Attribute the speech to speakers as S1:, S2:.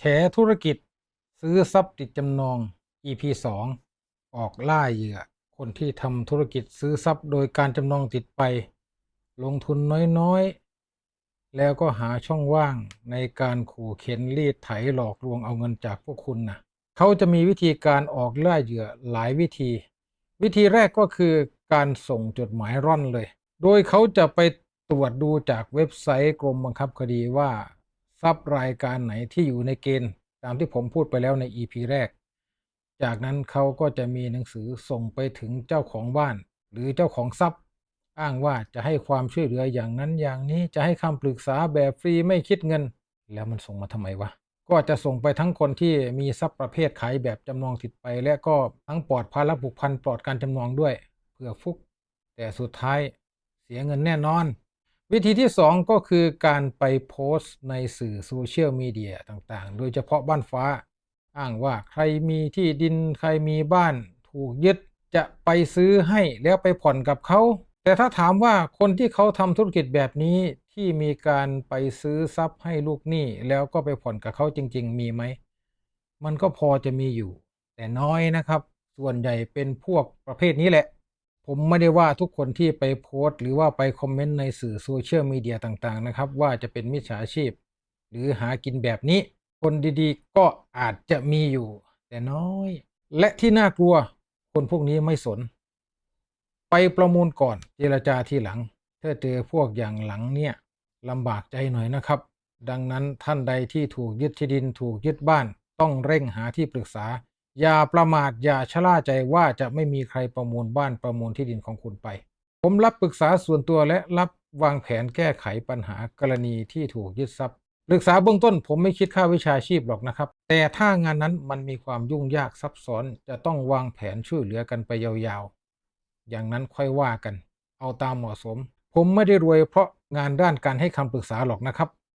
S1: แฉธุรกิจ ซื้อทรัพย์ติดจำนอง EP 2 ออกล่าเหยื่อ คนที่ทำธุรกิจซื้อทรัพย์โดยการจำนองติดไป ลงทุนน้อยๆ แล้วก็หาช่องว่างในการขู่เข็นรีดไถหลอกลวงเอาเงินจากพวกคุณนะเขาจะมีวิธีการออกล่าเหยื่อหลายวิธี วิธีแรกก็คือการส่งจดหมายร่อนเลย โดยเขาจะไปตรวจดูจากเว็บไซต์กรมบังคับคดีว่า ทรัพย์รายการไหนที่อยู่ในเกณฑ์ตามที่ผมพูดไปแล้วใน EP แรก จากนั้นเขาก็จะมีหนังสือส่งไปถึงเจ้าของบ้าน หรือเจ้าของทรัพย์ อ้างว่าจะให้ความช่วยเหลืออย่างนั้นอย่างนี้จะให้คำปรึกษาแบบฟรีไม่คิดเงิน แล้วมันส่งมาทำไมวะก็จะส่งไปทั้งคนที่มีทรัพย์ประเภทขายแบบจำนองติดไป และก็ทั้งปลอดภาระผูกพันปลอดการจำนองด้วยเพื่อฟุก แต่สุดท้ายเสียเงินแน่นอน วิธีที่ 2 ก็คือการไปโพสต์ในสื่อโซเชียลมีเดียต่างๆ โดยเฉพาะบ้านฟ้า อ้างว่าใครมีที่ดินใครมีบ้านถูกยึดจะไปซื้อให้แล้วไปผ่อนกับเขา แต่ถ้าถามว่าคนที่เขาทำธุรกิจแบบนี้ที่มีการไปซื้อทรัพย์ให้ลูกหนี้แล้วก็ไปผ่อนกับเขาจริง ๆ มีไหม มันก็พอจะมีอยู่ แต่น้อยนะครับ ส่วนใหญ่เป็นพวกประเภทนี้แหละ ผมไม่ได้ว่าทุกคนที่ไปโพสต์ หรือว่าไปคอมเมนต์ในสื่อโซเชียลมีเดียต่างๆนะครับ ว่าจะเป็นมิจฉาชีพ หรือหากินแบบนี้ คนดีๆ ก็อาจจะมีอยู่ แต่น้อย และที่น่ากลัว คนพวกนี้ไม่สน ไปประมูลก่อนเจรจาทีหลังถ้าเจอพวกอย่างหลังเนี่ยลำบากใจหน่อยนะครับ ดังนั้นท่านใดที่ถูกยึดที่ดินถูกยึดบ้าน ต้องเร่งหาที่ปรึกษา อย่าประมาทอย่าชะล่าใจว่าจะไม่มีใครประมูลบ้านประมูลที่ดินของคุณไป ผมรับปรึกษาส่วนตัวและรับวางแผนแก้ไขปัญหากรณีที่ถูกยึดทรัพย์ปรึกษาเบื้องต้นผมไม่คิดค่าวิชาชีพหรอกนะครับ แต่ถ้างานนั้นมันมีความยุ่งยากซับซ้อนจะต้องวางแผนช่วยเหลือกันไปยาวๆ อย่างนั้นค่อยว่ากัน เอาตามเหมาะสม ผมไม่ได้รวยเพราะงานด้านการให้คำปรึกษาหรอกนะครับ